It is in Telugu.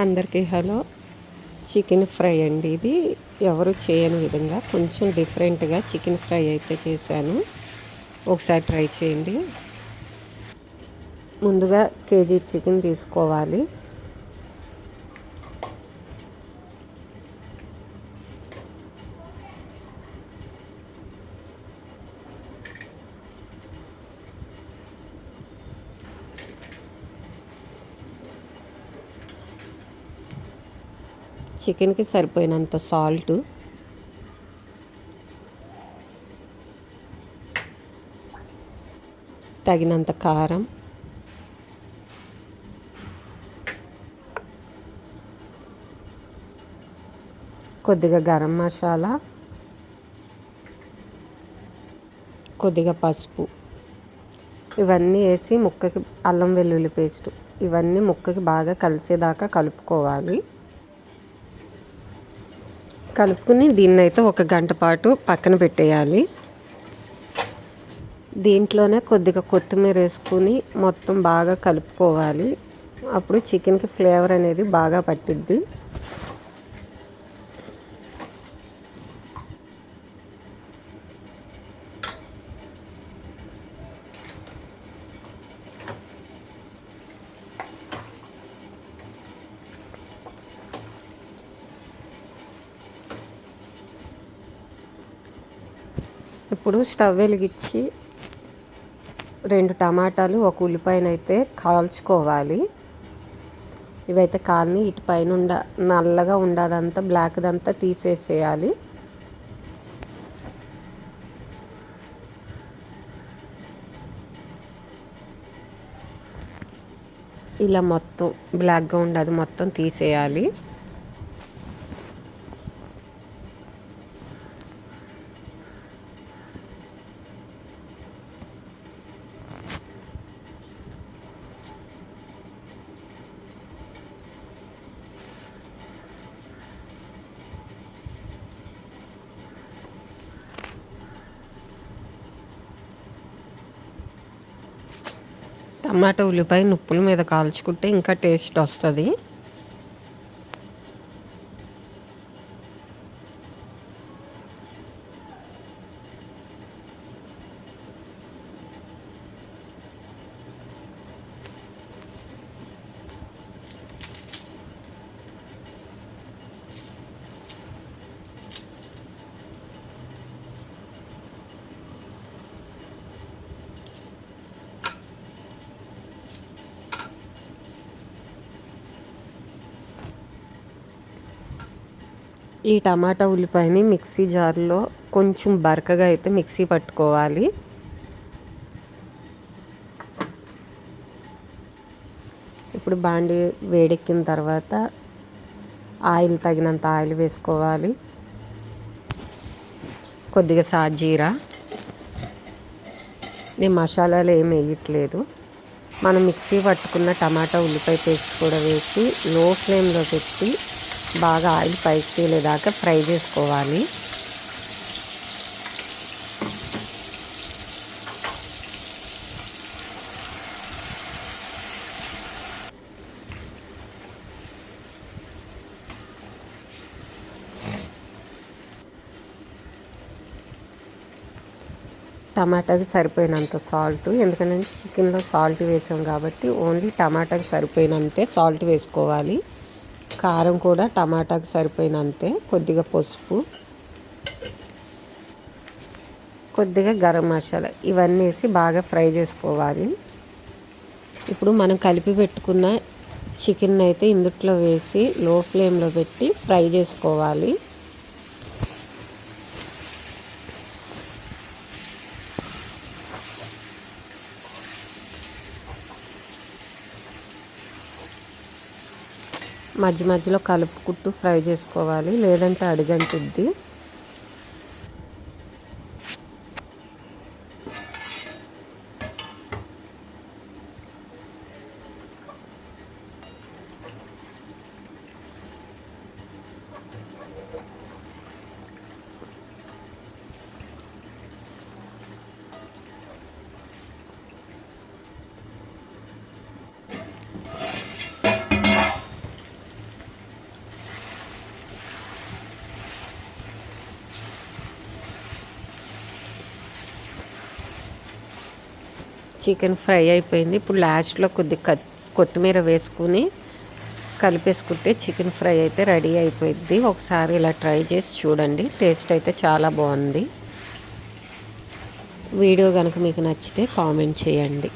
అందరికీ హలో. చికెన్ ఫ్రై అండి ఇది. ఎవరు చేయని విధంగా కొంచెం డిఫరెంట్గా చికెన్ ఫ్రై అయితే చేశాను. ఒకసారి ట్రై చేయండి. ముందుగా కేజీ చికెన్ తీసుకోవాలి. చికెన్కి సరిపోయినంత సాల్ట్. తగినంత కారం. కొద్దిగా గరం మసాలా. కొద్దిగా పసుపు. ఇవన్నీ వేసి ముక్కకి అల్లం వెల్లుల్లి పేస్ట్. ఇవన్నీ ముక్కకి బాగా కలిసేదాకా కలుపుకోవాలి. కలుపుకుని దీన్ని అయితే ఒక గంట పాటు పక్కన పెట్టేయాలి. దీంట్లోనే కొద్దిగా కొత్తిమీర వేసుకుని మొత్తం బాగా కలుపుకోవాలి. అప్పుడు చికెన్కి ఫ్లేవర్ అనేది బాగా పట్టిద్ది. ఇప్పుడు స్టవ్ వెలిగించి రెండు టమాటాలు ఒక ఉల్లిపాయనైతే కాల్చుకోవాలి. ఇవైతే కాలని ఇటు పైన ఉండ నల్లగా ఉండదంతా బ్లాక్దంతా తీసేసేయాలి. ఇలా మొత్తం బ్లాక్గా ఉండదు మొత్తం తీసేయాలి. టమాటా ఉల్లిపాయ నుప్పుల మీద కాల్చుకుంటే ఇంకా టేస్ట్ వస్తుంది. ఈ టమాటా ఉల్లిపాయని మిక్సీ జార్లో కొంచెం బరకగా అయితే మిక్సీ పట్టుకోవాలి. ఇప్పుడు బాండి వేడెక్కిన తర్వాత ఆయిల్ తగినంత ఆయిల్ వేసుకోవాలి. కొద్దిగా సాజీరా. నేను మసాలాలు ఏమి వేయట్లేదు. మనం మిక్సీ పట్టుకున్న టమాటా ఉల్లిపాయ పేస్ట్ కూడా వేసి లో ఫ్లేమ్లో పెట్టి బాగా ఆయిల్ పైకి తేలేదాకా ఫ్రై చేసుకోవాలి. టమాటాకి సరిపోయినంత సాల్ట్ ఎందుకంటే చికెన్లో సాల్ట్ వేసాం కాబట్టి ఓన్లీ టమాటాకి సరిపోయినంతే సాల్ట్ వేసుకోవాలి. కారం కూడా టమాటాకి సరిపోయినంతే కొద్దిగా పసుపు కొద్దిగా గరం మసాలా ఇవన్నీ వేసి బాగా ఫ్రై చేసుకోవాలి. ఇప్పుడు మనం కలిపి పెట్టుకున్న చికెన్ అయితే ఇందుట్లో వేసి లో ఫ్లేమ్లో పెట్టి ఫ్రై చేసుకోవాలి. మధ్య మధ్యలో కలుపుకుంటూ ఫ్రై చేసుకోవాలి. లేదంటే అడిగంటుద్ది. చికెన్ ఫ్రై అయిపోయింది. ఇప్పుడు లాస్ట్లో కొద్ది కొత్తిమీర వేసుకుని కలిపేసుకుంటే చికెన్ ఫ్రై అయితే రెడీ అయిపోయింది ఒకసారి ఇలా ట్రై చేసి చూడండి. టేస్ట్ అయితే చాలా బాగుంది. వీడియో కనుక మీకు నచ్చితే కామెంట్ చేయండి.